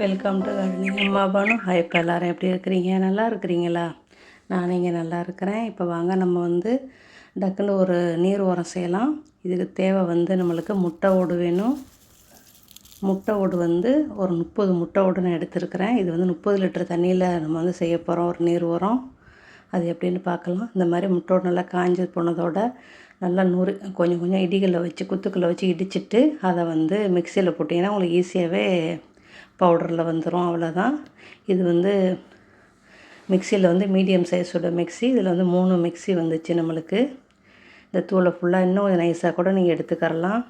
Welcome to gardening அம்மா பானு இப்போ எல்லோரும் எப்படி இருக்கிறீங்க? நல்லா இருக்கிறீங்களா? நான் இங்கே நல்லா இருக்கிறேன். இப்போ வாங்க நம்ம வந்து டக்குன்னு ஒரு நீர் உரம் செய்யலாம். இதுக்கு தேவை வந்து நம்மளுக்கு முட்டை ஓடு வேணும். முட்டை ஓடு வந்து ஒரு முப்பது முட்டை ஓடு நான் எடுத்துருக்கிறேன். இது வந்து முப்பது லிட்டர் தண்ணியில் நம்ம வந்து செய்ய போகிறோம் ஒரு நீர் உரம் அது எப்படின்னு பார்க்கலாம். இந்த மாதிரி முட்டோடு நல்லா காஞ்சி போனதோட நல்லா நுறு கொஞ்சம் கொஞ்சம் இடிகளில் வச்சு குத்துக்களை வச்சு இடிச்சிட்டு அதை வந்து மிக்சியில் போட்டிங்கன்னா உங்களுக்கு ஈஸியாகவே பவுடரில் வந்துடும் அவ்வளோதான் இது வந்து மிக்சியில் வந்து மீடியம் சைஸோட மிக்சி இதில் வந்து மூணு மிக்சி வந்துச்சு நம்மளுக்கு. இந்த தூளை ஃபுல்லாக இன்னும் கொஞ்சம் நைஸாக கூட நீங்கள் எடுத்துக்கரலாம்.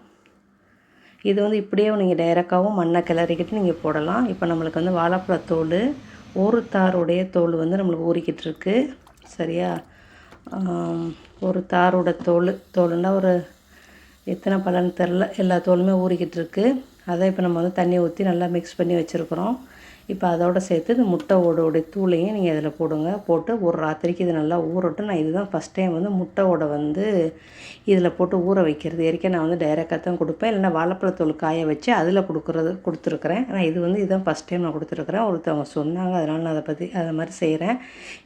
இது வந்து இப்படியே நீங்கள் டைரெக்டாகவும் மண்ணை கிளறிக்கிட்டு நீங்கள் போடலாம். இப்போ நம்மளுக்கு வந்து வாழைப்பழத்தோல் ஒரு தாருடைய தோல் வந்து நம்மளுக்கு ஊறிக்கிட்டு இருக்கு. சரியா? ஒரு தாரோட தோல் தோலுன்னா ஒரு எத்தனை பலன் தெரில எல்லா தோலுமே ஊறிக்கிட்டு இருக்குது அதை இப்போ நம்ம வந்து தண்ணி ஊற்றி நல்லா மிக்ஸ் பண்ணி வச்சுருக்குறோம். இப்போ அதோடு சேர்த்து இந்த முட்டை ஓடோடைய தூளையும் நீங்கள் அதில் போடுங்க. போட்டு ஒரு ராத்திரிக்கு இது நல்லா ஊறட்டும் நான் இதுதான் ஃபஸ்ட் டைம் வந்து முட்டை ஓடை வந்து இதில் போட்டு ஊற வைக்கிறது. ஏற்கனவே நான் வந்து டைரெக்டாக தான் கொடுப்பேன். இல்லைனா வாழைப்பழத்தூள் காய வச்சு அதில் கொடுக்குறது கொடுத்துருக்குறேன். ஆனால் இது வந்து இதுதான் ஃபஸ்ட் டைம் நான் கொடுத்துருக்குறேன். ஒருத்தவங்க சொன்னாங்க அதனால் நான் அதை பற்றி அதை மாதிரி செய்கிறேன்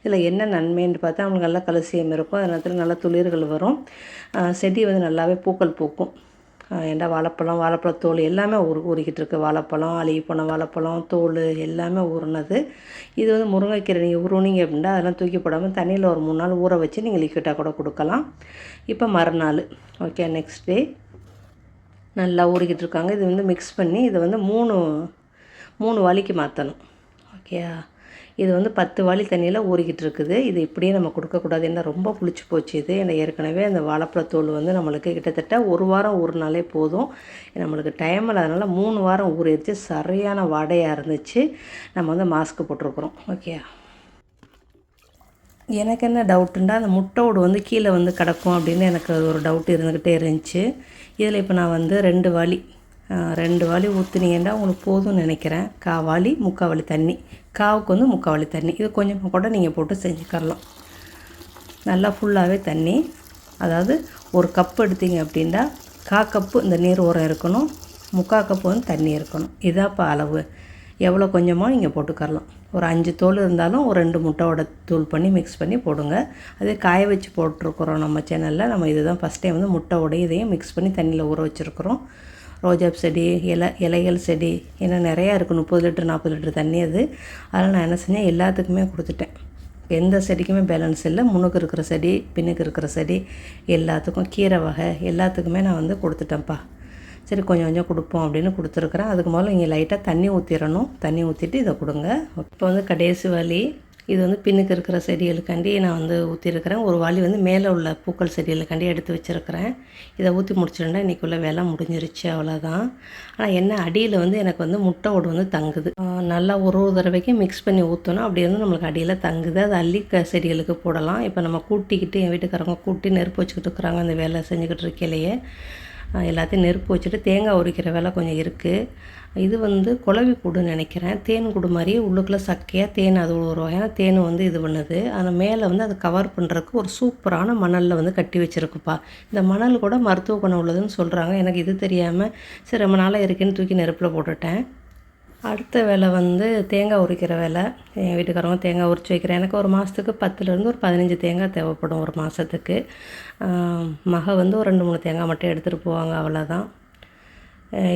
இதில் என்ன நன்மைன்னு பார்த்தா அவங்களுக்கு நல்லா கலசியம் இருக்கும். அதனால நல்ல நல்லா துளிர்கள் வரும். செடி வந்து நல்லாவே பூக்கள் பூக்கும். ஏண்டா வாழைப்பழம் தோல் எல்லாமே ஊறு ஊறிக்கிட்டு இருக்குது வாழைப்பழம் அழுகி போன வாழைப்பழம் தோல் எல்லாமே ஊறினது. இது வந்து முருங்கைக்கீரை நீங்கள் உருணிங்க அப்படின்னா அதெல்லாம் தூக்கி போடாமல் தண்ணியில் ஒரு மூணு நாள் ஊற வச்சு நீங்கள் லிக்விட்டாக கூட கொடுக்கலாம். இப்போ மறுநாள் ஓகே நெக்ஸ்ட் டே நல்லா ஊறிக்கிட்டு இருக்காங்க. இது வந்து மிக்ஸ் பண்ணி இதை வந்து மூணு மூணு வலிக்கு மாற்றணும் ஓகேயா இது வந்து பத்து வாளி தண்ணியில் ஊறிக்கிட்டு இருக்குது இது இப்படியே நம்ம கொடுக்கக்கூடாது. என்ன ரொம்ப புளிச்சு போச்சு இது. ஏன்னா ஏற்கனவே அந்த வாழைப்பழத்தோல் வந்து நம்மளுக்கு கிட்டத்தட்ட ஒரு வாரம் ஊறினாலே போதும். நம்மளுக்கு டைம் அதனால் மூணு வாரம் ஊறிடுச்சு. சரியான வடையாக இருந்துச்சு. நம்ம வந்து மாஸ்க்கு போட்டிருக்குறோம். ஓகே எனக்கு என்ன டவுட்டுண்டா அந்த முட்டோடு வந்து கீழே வந்து கிடக்கும் அப்படின்னு எனக்கு ஒரு டவுட் இருந்துக்கிட்டே இருந்துச்சு. இதில் இப்போ நான் வந்து ரெண்டு வழி ரெண்டு வாளி ஊற்றுனீங்கன்னா உங்களுக்கு போதும்னு நினைக்கிறேன். காவாளி முக்கால் தண்ணி. காவுக்கு வந்து முக்கால் தண்ணி. இது கொஞ்சம் கூட நீங்கள் போட்டு செஞ்சுக்கரலாம் நல்லா ஃபுல்லாகவே தண்ணி. அதாவது ஒரு கப் எடுத்தீங்க அப்படின்னா கா கப்பு இந்த நீர் உரம் இருக்கணும். முக்கால் கப்பு வந்து தண்ணி இருக்கணும். இதாப்போ அளவு. எவ்வளோ கொஞ்சமாக நீங்கள் போட்டுக்கரலாம் ஒரு அஞ்சு தோல் இருந்தாலும் ஒரு ரெண்டு முட்டையோட தூள் பண்ணி மிக்ஸ் பண்ணி போடுங்க. அதே காய வச்சு போட்டிருக்குறோம் நம்ம சேனலில் நம்ம இதுதான் ஃபஸ்ட் டைம் வந்து முட்டை உடையதையும் மிக்ஸ் பண்ணி தண்ணியில் ஊற வச்சுருக்குறோம். ரோஜா செடி இலை இலைகள் செடி ஏன்னா நிறையா இருக்குது முப்பது லிட்டர் நாற்பது லிட்டர் தண்ணி அது. அதனால் நான் என்ன செஞ்சேன்? எல்லாத்துக்குமே கொடுத்துட்டேன். எந்த செடிக்குமே பேலன்ஸ் இல்லை. முன்னுக்கு இருக்கிற செடி பின்னுக்கு இருக்கிற செடி எல்லாத்துக்கும் கீரை வகை எல்லாத்துக்குமே நான் வந்து கொடுத்துட்டேன்ப்பா. சரி கொஞ்சம் கொஞ்சம் கொடுப்போம் அப்படின்னு கொடுத்துருக்குறேன். அதுக்கு முதல்ல இங்கே லைட்டாக தண்ணி ஊற்றிடணும் தண்ணி ஊற்றிட்டு இதை கொடுங்க. இப்போ வந்து கடைசி வலி. இது வந்து பின்னுக்கு இருக்கிற செடிகளுக்காண்டி நான் வந்து ஊற்றிருக்கிறேன் ஒரு வாளி வந்து மேலே உள்ள பூக்கள் செடிகளுக்காண்டி எடுத்து வச்சுருக்கிறேன். இதை ஊற்றி முடிச்சிருந்தா இன்றைக்குள்ளே வேலை முடிஞ்சிருச்சு அவ்வளோதான் ஆனால் என்ன அடியில் வந்து எனக்கு வந்து முட்டை ஓடு வந்து தங்குது. நல்லா ஒரு ஒரு தடவைக்கு மிக்ஸ் பண்ணி ஊற்றணும் அப்படி இருந்து நம்மளுக்கு அடியில் தங்குது. அது அள்ளி க செடிகளுக்கு போடலாம். இப்போ நம்ம கூட்டிக்கிட்டு என் வீட்டுக்காரங்க கூட்டி நெருப்பு வச்சுக்கிட்டு இருக்கிறாங்க. அந்த வேலை செஞ்சுக்கிட்டு இருக்கையிலேயே. எல்லாத்தையும் நெருப்பு வச்சுட்டு தேங்காய் உரிக்கிற வேலை கொஞ்சம் இருக்குது இது வந்து குழவி கூடுன்னு நினைக்கிறேன். தேன் கூடு மாதிரியே உள்ளுக்குள்ளே சக்கையாக தேன் அது ஒரு வகையான தேன் வந்து இது பண்ணுது. ஆனால் மேலே வந்து அதை கவர் பண்ணுறதுக்கு ஒரு சூப்பரான மணலில் வந்து கட்டி வச்சுருக்குப்பா. இந்த மணல் கூட மருத்துவ குணம் உள்ளதுன்னு சொல்கிறாங்க எனக்கு இது தெரியாமல் சரி ரொம்ப நாளாக இருக்குன்னு தூக்கி நெருப்பில் போட்டுட்டேன். அடுத்த வேலை வந்து தேங்காய் உரிக்கிற வேலை. என் வீட்டுக்காரங்க தேங்காய் உரிச்சு வைக்கிறேன் எனக்கு ஒரு மாதத்துக்கு பத்துலேருந்து ஒரு பதினஞ்சு தேங்காய் தேவைப்படும் ஒரு மாதத்துக்கு மக வந்து ஒரு ரெண்டு மூணு தேங்காய் மட்டும் எடுத்துகிட்டு போவாங்க அவ்வளோதான்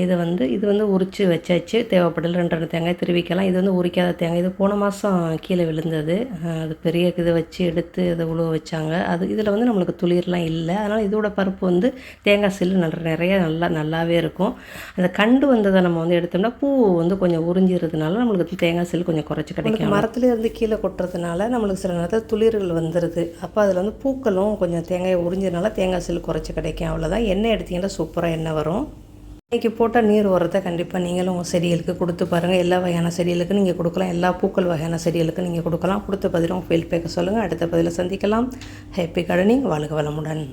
இதை வந்து இது வந்து உரித்து வச்சாச்சு. தேவைப்படல ரெண்டு ரெண்டு தேங்காய் திருவிக்கலாம். இது வந்து உரிக்காத தேங்காய். இது போன மாதம் கீழே விழுந்தது. அது பெரிய இதை வச்சு எடுத்து அதை உழுவ வச்சாங்க. அது இதில் வந்து நம்மளுக்கு துளிர்லாம் இல்லை. அதனால் இதோட பருப்பு வந்து தேங்காய் சில்லு நல்ல நிறைய நல்லா நல்லாவே இருக்கும். அந்த கண்டு வந்ததை நம்ம வந்து எடுத்தோம்னா பூ வந்து கொஞ்சம் உறிஞ்சிருதுனால நம்மளுக்கு தேங்காய் சில்லு கொஞ்சம் குறைச்சி கிடைக்கும். மரத்துலேருந்து கீழே கொட்டுறதுனால நம்மளுக்கு சில நேரத்தில் துளிர்கள் வந்துடுது அப்போ அதில் வந்து பூக்களும் கொஞ்சம் தேங்காயை உறிஞ்சதுனால தேங்காய் சில்லு குறைச்சி கிடைக்கும். அவ்வளோதான் எண்ணெய் எடுத்திங்கன்னா சூப்பராக எண்ணெய் வரும். இன்றைக்கி போட்டால் நீர் உரத்தை கண்டிப்பாக நீங்களும் உங்கள் செடிகளுக்கு கொடுத்து பாருங்கள் எல்லா வகையான செடிகளுக்கும் நீங்கள் கொடுக்கலாம். எல்லா பூக்கள் வகையான செடிகளுக்கும் நீங்கள் கொடுக்கலாம். கொடுத்த பதிலும் ஃபீல் பேக்க சொல்லுங்கள் அடுத்த பதிலை சந்திக்கலாம். ஹாப்பி கார்டனிங் வாழ்க வளமுடன்.